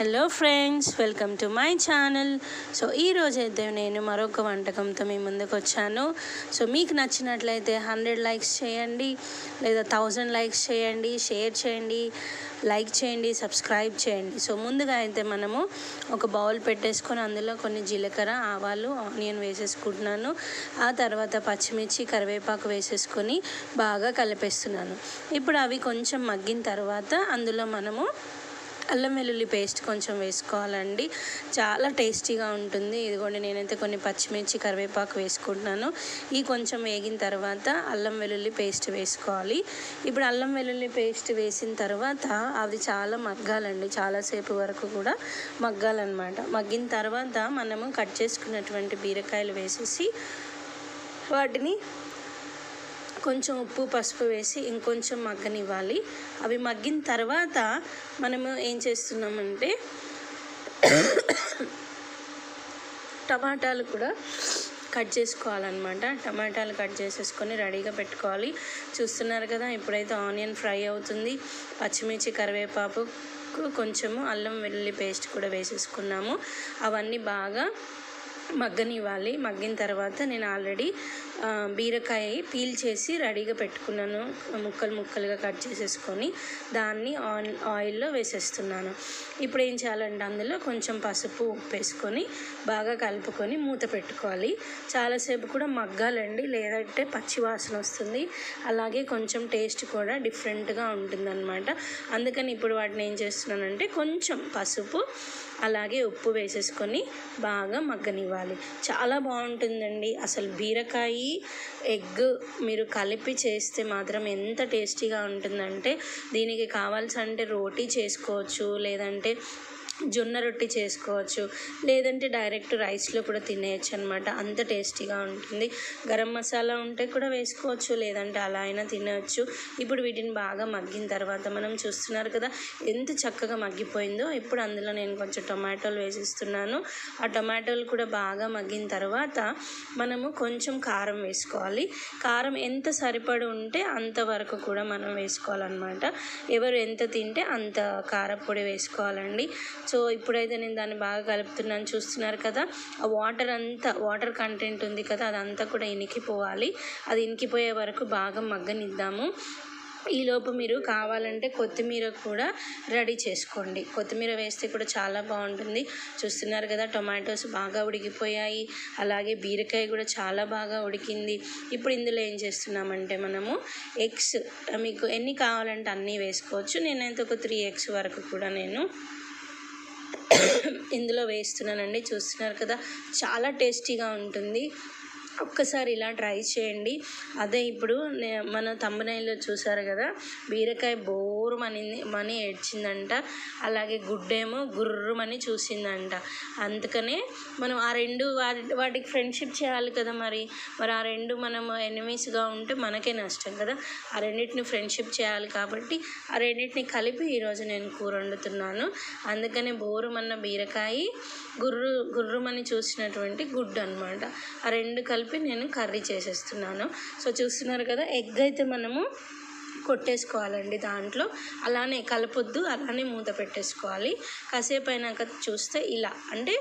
Hello friends welcome to my channel so ఈరోజైతే నేను మరొక వంటకంతో మీ ముందుకు వచ్చాను. సో మీకు నచ్చినట్లయితే హండ్రెడ్ లైక్స్ చేయండి లేదా థౌజండ్ లైక్స్ చేయండి షేర్ చేయండి లైక్ చేయండి సబ్స్క్రైబ్ చేయండి. సో ముందుగా అయితే మనము ఒక బౌల్ పెట్టేసుకొని అందులో కొన్ని జీలకర్ర ఆవాలు ఆనియన్ వేసేసుకుంటున్నాను. ఆ తర్వాత పచ్చిమిర్చి కరివేపాకు వేసేసుకొని బాగా కలిపేస్తున్నాను. ఇప్పుడు అవి కొంచెం మగ్గిన తర్వాత అందులో మనము అల్లం వెల్లుల్లి పేస్ట్ కొంచెం వేసుకోవాలండి. చాలా టేస్టీగా ఉంటుంది. ఇదిగోండి నేనైతే కొన్ని పచ్చిమిర్చి కరివేపాకు వేసుకుంటున్నాను. ఈ కొంచెం వేగిన తర్వాత అల్లం వెల్లుల్లి పేస్ట్ వేసుకోవాలి. ఇప్పుడు అల్లం వెల్లుల్లి పేస్ట్ వేసిన తర్వాత అది చాలా మగ్గాలండి. చాలాసేపు వరకు కూడా మగ్గాలన్నమాట. మగ్గిన తర్వాత మనము కట్ చేసుకున్నటువంటి బీరకాయలు వేసేసి వాటిని కొంచెం ఉప్పు పసుపు వేసి ఇంకొంచెం మగ్గనివ్వాలి. అవి మగ్గిన తర్వాత మనము ఏం చేస్తున్నామంటే టమాటాలు కూడా కట్ చేసుకోవాలన్నమాట. టమాటాలు కట్ చేసేసుకొని రెడీగా పెట్టుకోవాలి. చూస్తున్నారు కదా ఇప్పుడైతే ఆనియన్ ఫ్రై అవుతుంది. పచ్చిమిర్చి కరివేపాకు కొంచెము అల్లం వెల్లుల్లి పేస్ట్ కూడా వేసేసుకున్నాము. అవన్నీ బాగా మగ్గనివ్వాలి. మగ్గిన తర్వాత నేను ఆల్రెడీ బీరకాయ పీల్ చేసి రెడీగా పెట్టుకున్నాను. ముక్కలు ముక్కలుగా కట్ చేసేసుకొని దాన్ని ఆన్ ఆయిల్లో వేసేస్తున్నాను. ఇప్పుడు ఏం చేయాలంటే అందులో కొంచెం పసుపు ఉప్పు వేసుకొని బాగా కలుపుకొని మూత పెట్టుకోవాలి. చాలాసేపు కూడా మగ్గాలండి లేదంటే పచ్చి వాసన వస్తుంది. అలాగే కొంచెం టేస్ట్ కూడా డిఫరెంట్గా ఉంటుందన్నమాట. అందుకని ఇప్పుడు వాటిని ఏం చేస్తున్నానంటే కొంచెం పసుపు అలాగే ఉప్పు వేసేసుకొని బాగా మగ్గనివ్వాలి. చాలా బాగుంటుందండి. అసలు బీరకాయ ఎగ్ మీరు కలిపి చేస్తే మాత్రం ఎంత టేస్టీగా ఉంటుందంటే దీనికి కావాల్సి అంటే రోటీ చేసుకోవచ్చు లేదంటే జొన్న రొట్టి చేసుకోవచ్చు. లేదంటే డైరెక్ట్ రైస్లో కూడా తినేయచ్చు అనమాట అంత టేస్టీగా ఉంటుంది. గరం మసాలా ఉంటే కూడా వేసుకోవచ్చు లేదంటే అలా అయినా తినవచ్చు ఇప్పుడు వీటిని బాగా మగ్గిన తర్వాత మనం చూస్తున్నారు కదా ఎంత చక్కగా మగ్గిపోయిందో. ఇప్పుడు అందులో నేను కొంచెం టొమాటోలు వేసిస్తున్నాను. ఆ టొమాటోలు కూడా బాగా మగ్గిన తర్వాత మనము కొంచెం కారం వేసుకోవాలి. కారం ఎంత సరిపడి ఉంటే అంతవరకు కూడా మనం వేసుకోవాలన్నమాట. ఎవరు ఎంత తింటే అంత కారపొడి వేసుకోవాలండి. సో ఇప్పుడైతే నేను దాన్ని బాగా కలుపుతున్నాను. చూస్తున్నారు కదా ఆ వాటర్ అంతా వాటర్ కంటెంట్ ఉంది కదా అదంతా కూడా ఇనికిపోవాలి. అది ఇనికిపోయే వరకు బాగా మగ్గనిద్దాము. ఈలోపు మీరు కావాలంటే కొత్తిమీర కూడా రెడీ చేసుకోండి. కొత్తిమీర వేస్తే కూడా చాలా బాగుంటుంది. చూస్తున్నారు కదా టొమాటోస్ బాగా ఉడికిపోయాయి. అలాగే బీరకాయ కూడా చాలా బాగా ఉడికింది. ఇప్పుడు ఇందులో ఏం చేస్తున్నామంటే మనము ఎగ్స్ మీకు ఎన్ని కావాలంటే అన్నీ వేసుకోవచ్చు. నేనైతే ఒక త్రీ ఎగ్స్ వరకు కూడా నేను ఇందులో వేస్తున్నానండి. చూస్తున్నారు కదా చాలా టేస్టీగా ఉంటుంది. ఒక్కసారి ఇలా ట్రై చేయండి. అదే ఇప్పుడు మన తమ్మునైలో చూసారు కదా బీరకాయ బోరుమని మని ఏడ్చిందంట. అలాగే గుడ్డేమో గుర్రుమని చూసిందంట. అందుకనే మనం ఆ రెండు వాటి వాటికి ఫ్రెండ్షిప్ చేయాలి కదా మరి. మరి ఆ రెండు మనం ఎనిమీస్గా ఉంటే మనకే నష్టం కదా. ఆ రెండింటిని ఫ్రెండ్షిప్ చేయాలి కాబట్టి ఆ రెండింటిని కలిపి ఈరోజు నేను కూర వండుతున్నాను. అందుకనే బోరుమన్న బీరకాయ గుర్రు గుర్రుమని చూసినటువంటి గుడ్డు అనమాట ఆ రెండు కలిపి కలిపి నేను కర్రీ చేసేస్తున్నాను. సో చూస్తున్నారు కదా ఎగ్ అయితే మనము కొట్టేసుకోవాలండి దాంట్లో. అలానే కలపొద్దు అలానే మూత పెట్టేసుకోవాలి. కాసేపు అయినాక చూస్తే ఇలా. అంటే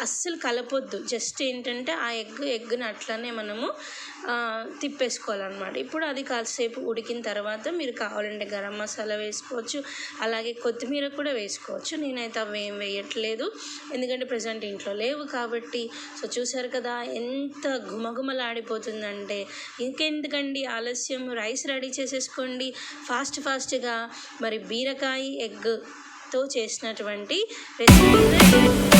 అస్సలు కలపొద్దు. జస్ట్ ఏంటంటే ఆ ఎగ్ ఎగ్ని అట్లానే మనము తిప్పేసుకోవాలన్నమాట. ఇప్పుడు అది కాసేపు ఉడికిన తర్వాత మీరు కావాలంటే గరం మసాలా వేసుకోవచ్చు. అలాగే కొత్తిమీర కూడా వేసుకోవచ్చు. నేనైతే అవి ఏం వేయట్లేదు. ఎందుకంటే ప్రజెంట్ ఇంట్లో లేవు కాబట్టి. సో చూసారు కదా ఎంత గుమగుమలాడిపోతుందంటే ఇంకెందుకండి ఆలస్యం? రైస్ రెడీ చేసేసుకోండి. ఫాస్ట్ ఫాస్ట్గా మరి బీరకాయ ఎగ్తో చేసినటువంటి రెసిపీ.